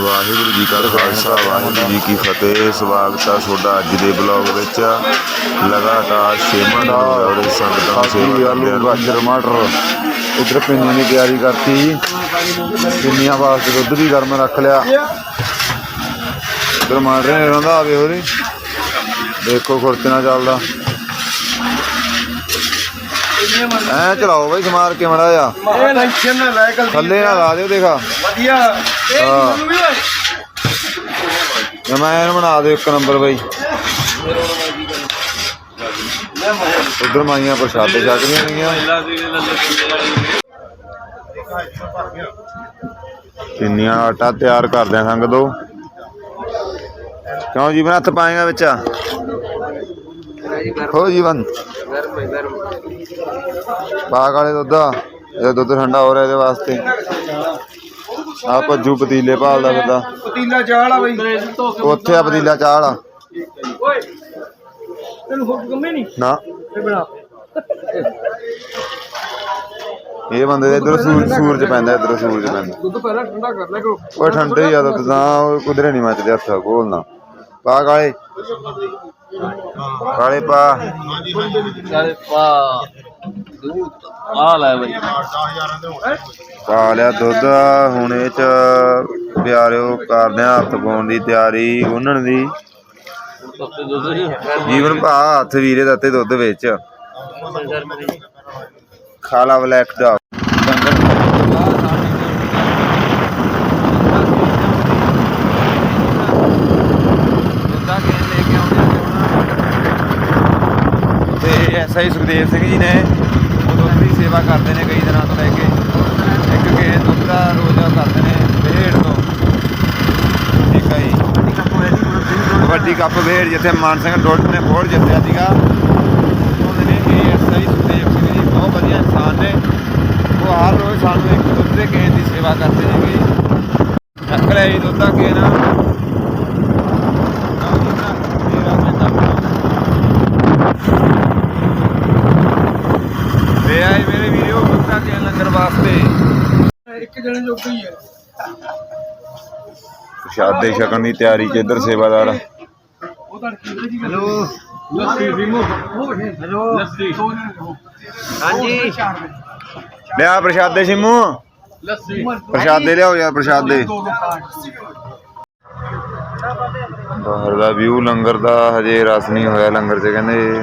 ਵਾਹਿਗੁਰੂ ਜੀ ਕਾ ਖਾਲਸਾ ਵਾਹਿਗੁਰੂ ਜੀ ਕੀ ਫਤਿਹ। ਸਵਾਗਤ ਹੈ ਤੁਹਾਡਾ ਅੱਜ ਦੇ ਬਲੌਗ ਵਿੱਚ। ਲਗਾਤਾਰ ਹੋ ਰਿਹਾ ਸੰਗਤਾਂ ਨੂੰ ਸੇਵਾ ਆਲੂ ਗਾਜਰ ਮਟਰ ਇਧਰ ਪਿੰਨੀਆਂ ਦੀ ਤਿਆਰੀ ਕਰਤੀ। ਪਿੰਨੀਆਂ ਵਾਸਤੇ ਦੁੱਧ ਵੀ ਗਰਮ ਰੱਖ ਲਿਆ। ਇਧਰ ਮਾਰ ਰਹੇ ਰਹਿੰਦਾ ਆਵੇ ਹੋਰੀ ਦੇਖੋ ਖੁਰਚਣਾ ਚੱਲਦਾ। ਐ ਚਲਾਓ ਬਈ ਸਮਾਰ ਕੇ ਮੜਾ ਜਾ ਥੱਲੇ ਨਾ ਲਾ ਦਿਓ ਦੇਖਾ। ਵਧੀਆ। ਇਹ ਹਾਂ। ਬਣਾ ਦਿਓ ਇੱਕ ਨੰਬਰ ਬਈ। ਉਧਰ ਮਾਈਆਂ ਪ੍ਰਸ਼ਾਦੇ ਛਕਦੀਆਂ ਨੇਗੀਆਂ ਪਿੰਨੀਆਂ ਆਟਾ ਤਿਆਰ ਕਰਦੇ ਆ ਸੰਗ ਦੋ। ਕਿਉਂ ਜੀਵਨ ਹੱਥ ਪਾਏਗਾ ਵਿੱਚ? ਹੋ ਜੀਵਨ ਪਾ ਵਾਲੇ ਦੁੱਧ ਆ। ਇਹ ਦੁੱਧ ਠੰਡਾ ਹੋ ਰਿਹਾ ਇਹਦੇ ਵਾਸਤੇ। ਆ ਭੱਜੂ ਪਤੀਲੇ ਭਾਲਦਾ ਫਿਰਦਾ। ਪਤੀਲਾ ਚਾਹ ਲਾ ਬਈ। ਉੱਥੇ ਆ ਪਤੀਲਾ ਚਾਹ ਵਾਲਾ ਓਏ ਤੈਨੂੰ ਹੁੱਕ ਕੰਮੇ ਨਹੀਂ ਨਾ। ਇਹ ਬਣਾ। ਇਹ ਬੰਦੇ ਦੇ ਇਧਰ ਸੂਰਜ ਸੂਰਜ ਪੈਂਦਾ ਇਧਰ ਸੂਰਜ ਪੈਂਦਾ। ਦੁੱਧ ਪਹਿਲਾਂ ਠੰਡਾ ਕਰ ਲੈ ਕਰੋ। ਉਹ ਠੰਡੇ ਹੀ ਆ ਦੁੱਧ ਤਾਂ ਉਹ ਕੁਦਰੇ ਨਹੀਂ ਮੱਚਦੇ ਹੱਥ ਖੋਲਣਾ ਪਾ ਕਾਲੇ। ਕਾਲੇ ਪਾ। ਆ ਲੈ ਬਈ। ਪਾ ਲਿਆ ਦੁੱਧ। ਹੁਣੇ ਚ ਪਿਆਰਿਓ ਕਰਦੇ ਆ ਹੱਥ ਪਾਉਣ ਦੀ ਤਿਆਰੀ ਗੁੰਨਣ ਦੀ। ਜੀਵਨ ਭਾ, ਹੱਥ ਵੀਰੇ ਦਿੱਤੇ ਦੁੱਧ ਵਿੱਚ। ਖਾਲਾ ਬਲੈਕ ਦਾ ਤੇ ਐਸਆਈ ਸੁਖਦੇਵ ਸਿੰਘ ਜੀ ਨੇ ਉਹ ਦੁੱਧ ਦੀ ਸੇਵਾ ਕਰਦੇ ਨੇ ਕਈ ਦਿਨਾਂ ਤੋਂ ਲੈ ਕੇ। ਇੱਕ ਕੇ ਦੁੱਧ ਦਾ ਰੋਜ਼ਾ ਕਰਦੇ ਨੇ ਡੇਢ ਤੋਂ। ਠੀਕ ਹੈ ਜੀ। ਵੱਡੀ ਕੱਪ ਵੇੜ ਜਿੱਥੇ ਮਾਨ ਸਿੰਘ ਡੋਟ ਨੇ ਫੋੜ ਜਿੱਤਿਆ ਸੀਗਾ। ਉਹਦੇ ਨੇ ਇਹ ਐਸਆਈ ਸੁਖਦੇਵ ਸਿੰਘ ਜੀ ਬਹੁਤ ਵਧੀਆ ਇਨਸਾਨ ਨੇ। ਉਹ ਹਰ ਰੋਜ਼ ਸਾਨੂੰ ਇੱਕ ਦੁੱਧ ਦੇ ਕੇਨ ਦੀ ਸੇਵਾ ਕਰਦੇ ਨੇ ਜੀ। ਹੈ ਜੀ ਦੁੱਧ ਦਾ ਕੇਨ ਵੇ ਆਏ ਮੇਰੇ ਵੀਡੀਓ ਦੁੱਧ ਦਾ ਕੇਨ ਲੰਗਰ ਵਾਸਤੇ ਇੱਕ ਜਣੇ ਜੋਗਾ ਹੀ ਹੈ ਪ੍ਰਸ਼ਾਦੇ ਛਕਣ ਦੀ ਤਿਆਰੀ ਚ ਇੱਧਰ ਸੇਵਾਦਾਰ ਉਹ ਤਾਂ ਕੀ ਜੀ। ਹੈਲੋ। ਲੱਸੀ ਰਿਮੋ ਹੈਲੋ। ਲੱਸੀ। ਹਾਂਜੀ। ਲਿਆ ਪ੍ਰਸ਼ਾਦੇ ਸਿਮੂ। ਲੱਸੀ। ਪ੍ਰਸ਼ਾਦੇ ਲਿਆਓ ਯਾਰ ਪ੍ਰਸ਼ਾਦੇ ਬਾਹਰ ਦਾ ਵਿਊ ਲੰਗਰ ਦਾ ਹਜੇ ਰਸ ਨਹੀਂ ਹੋਇਆ ਲੰਗਰ 'ਚ ਕਹਿੰਦੇ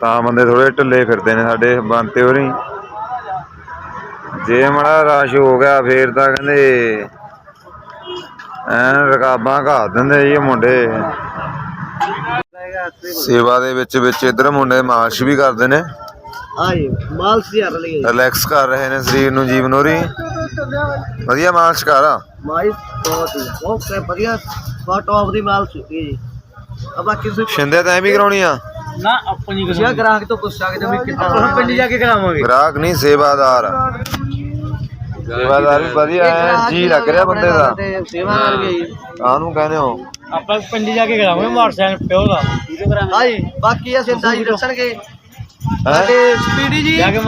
ਤਾਂ ਬੰਦੇ ਥੋੜੇ ਢਿੱਲੇ ਫਿਰਦੇ ਨੇ ਸਾਡੇ ਬੰਤੇ ਹੋਰੀ ਜੇ ਮੜਾ ਰਸ਼ ਹੋ ਗਿਆ ਫੇਰ ਤਾਂ ਕਹਿੰਦੇ ਐਨ ਰਕਾਬਾਂ ਘਾ ਦਿੰਦੇ ਜੀ ਇਹ ਮੁੰਡੇ। ਸੇਵਾ ਦੇ ਵਿੱਚ ਵਿੱਚ ਇਧਰ ਮੁੰਡੇ ਮਾਲਸ਼ ਵੀ ਕਰਦੇ ਨੇ। ਆਏ ਮਾਲ ਸੀ ਹਰ ਲਈ ਰਿਲੈਕਸ ਕਰ ਰਹੇ ਨੇ ਸਰੀਰ ਨੂੰ ਜੀਵਨ ਹੋਰੀ। ਵਧੀਆ ਮਾਲਸ਼ ਕਰ। ਮਾਈ ਬਹੁਤ ਵਧੀਆ ਸਪਾਟ ਆਫ ਦੀ ਮਾਲ ਸੁੱਕੀ ਜੀ। ਆ ਬਾਕੀ ਤੁਸੀਂ ਸ਼ਿੰਦੇ ਤਾਂ ਐ ਵੀ ਕਰਾਉਣੀ ਆ? ਨਾ ਆਪਣੀ ਕਿਹਾ ਗ੍ਰਾਹਕ ਤੋਂ ਪੁੱਛ ਸਕਦੇ ਹੋ ਵੀ ਕਿੱਦਾਂ ਆਪਾਂ ਪਿੰਡ ਜਾ ਕੇ ਕਰਾਵਾਂਗੇ। ਗ੍ਰਾਹਕ ਨਹੀਂ ਸੇਵਾਦਾਰ ਸੇਵਾਦਾਰ ਵੀ ਵਧੀਆ ਐ ਜੀ ਲੱਗ ਰਿਹਾ ਬੰਦੇ ਦਾ। ਸੇਵਾ ਕਰਕੇ ਜੀ। ਕਾਹਨੂੰ ਕਹਿੰਦੇ ਹੋ। ਆਪਾਂ ਪਿੰਡ ਜਾ ਕੇ ਕਰਾਵਾਂਗੇ ਮੋਟਰਸਾਈਕਲ ਪਿਓ ਦਾ। ਹਾਂਜੀ ਬਾਕੀ ਆ ਸਿੰਦਾ ਜੀ ਦੱਸਣਗੇ। ਹੈ? ਤੇ ਸਪੀਡੀ ਜੀ। ਜਾ ਕੇ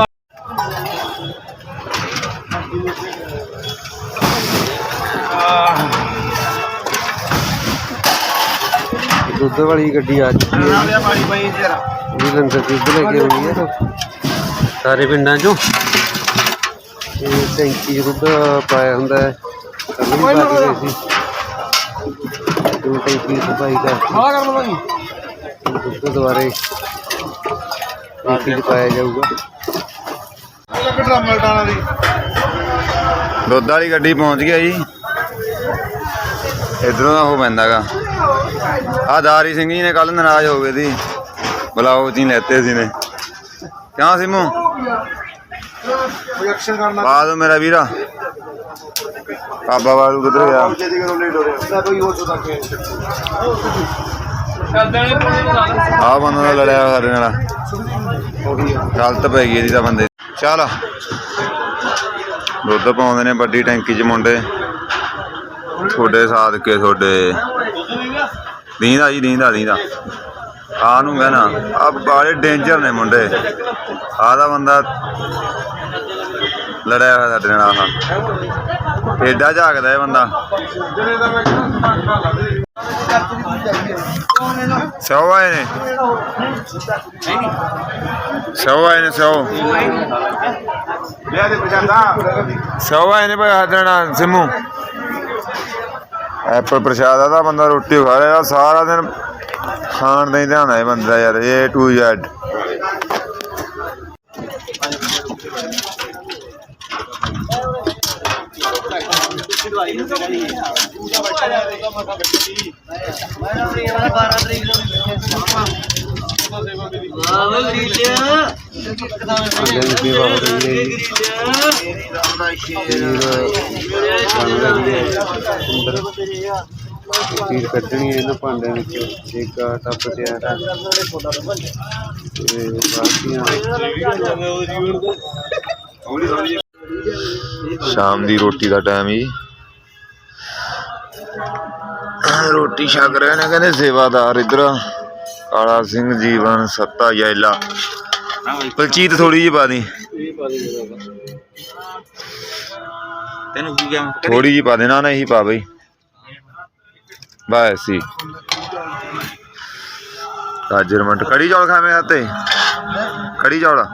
ਦੁੱਧ ਵਾਲੀ ਗੱਡੀ ਆ ਚੁੱਕੀ ਹੈ ਲਿਆ ਲੰਗਰ ਦੁੱਧ ਲੈ ਕੇ ਆਉਣੀ ਹੈ ਸਾਰੇ ਪਿੰਡਾਂ ਚੋਂ। ਇਹ ਟੈਂਕੀ ਦੁੱਧ ਪਾਇਆ ਹੁੰਦਾ ਹੈ। ਅਗਲੀ ਪਾ ਕੇ ਗਏ ਸੀ। ਦੋ ਟੈਂਕੀ ਸਫ਼ਾਈ ਕਰ ਦੁੱਧ ਦੁਬਾਰੇ ਟੈਂਕੀ 'ਚ ਪਾਇਆ ਜਾਊਗਾ। ਦੁੱਧ ਵਾਲੀ ਗੱਡੀ ਪਹੁੰਚ ਗਿਆ ਜੀ। ਇਧਰੋਂ ਦਾ ਉਹ ਪੈਂਦਾਗਾ ਆ ਦਾਰੀ ਸਿੰਘ ਜੀ ਨੇ ਕੱਲ ਨਾਰਾਜ਼ ਹੋ ਗਏ ਸੀ। ਬਲਾਓ ਜੀ ਲੈਤੇ ਸੀ ਨੇ। ਕਿਉਂ ਸਿਮੂ? ਰਿਐਕਸ਼ਨ ਕਰਨਾ। ਪਾ ਦੋ ਮੇਰਾ ਵੀਰਾ। ਬਾਬਾ ਵਾਲੂ ਕਿੱਧਰ ਗਿਆ? ਜੇਦੀ ਕਰੋ ਲੇਟ ਹੋ ਰਿਹਾ। ਕੋਈ ਹੋਰ ਚੋਦਾ ਕੇ ਆ ਬੰਦਾ ਤਾਂ ਲੜਿਆ ਸਾਡੇ ਨਾਲ। ਗਲਤ ਪੈ ਗਈ ਇਹਦੀ ਤਾਂ ਬੰਦੇ। ਚੱਲ। ਦੁੱਧ ਪਾਉਂਦੇ ਨੇ ਵੱਡੀ ਟੈਂਕੀ 'ਚ ਮੁੰਡੇ। ਤੁਹਾਡੇ ਸਾਥ ਕੇ ਤੁਹਾਡੇ। ਦੀਂਦਾ ਜੀ ਦੀਂਦਾ ਦੀਂਦਾ ਆ। ਨੂੰ ਕਹਿਣਾ ਆ ਬਾਲੇ ਡੇਂਜਰ ਨੇ ਮੁੰਡੇ। ਆਹ ਦਾ ਬੰਦਾ ਲੜਿਆ ਹੋਇਆ ਸਾਡੇ ਨਾਲ ਆਹ। ਏਡਾ ਝਾਕਦਾ ਇਹ ਬੰਦਾ। ਸੌ ਆਏ ਨੇ। ਸੌ ਆਏ ਨੇ ਸੌ ਸੌ ਆਏ ਨੇ ਭਾਈ ਨਾਲ, ਸਿੰਮੂ। ਐਪਲ ਪ੍ਰਸ਼ਾਦ ਆ, ਤਾਂ ਬੰਦਾ ਰੋਟੀ ਖਾ ਰਿਹਾ, ਸਾਰਾ ਦਿਨ ਖਾਣ ਦਾ ਹੀ ਧਿਆਨ ਹੈ ਬੰਦਾ ਯਾਰ ਏ ਟੂ ਜੈਡ ਮੈਂ ਆਪਣੀ 12 ਤਰੀਕ ਨੂੰ ਦੀ ਹੈ ਜੀ ਕੱਢਣੀ ਹੈ ਇਹਨਾਂ ਭਾਂਡਿਆਂ ਵਿੱਚੋਂ। ਇੱਕ ਆਹ ਟੱਪ ਤਿਆਰ ਹੈ। ਤੇ ਬਾਕੀਆਂ ਸ਼ਾਮ ਦੀ ਰੋਟੀ ਦਾ ਟਾਈਮ ਹੀ ਰੋਟੀ ਛਕ ਰਹੇ ਨੇ ਕਹਿੰਦੇ ਸੇਵਾਦਾਰ ਇਧਰ। ਕਾਲਾ ਸਿੰਘ ਜੀਵਨ ਸੱਤਾ ਜੈਲਾ। ਪਲਚੀਤ ਥੋੜੀ ਜਿਹੀ ਪਾ ਦੀ। ਤੈਨੂੰ ਕੀ ਕਿਹਾ ਥੋੜੀ ਜਿਹੀ ਪਾ ਦੇਣਾ, ਨਾ ਇਹੀ ਪਾ ਬਈ। ਬਸ ਹੀ ਗਾਜਰ ਮੰਟ ਕੜੀ ਚੌਲ ਖਾਵੇਂ ਹੱਤੇ ਕੜੀ ਚੌਲ।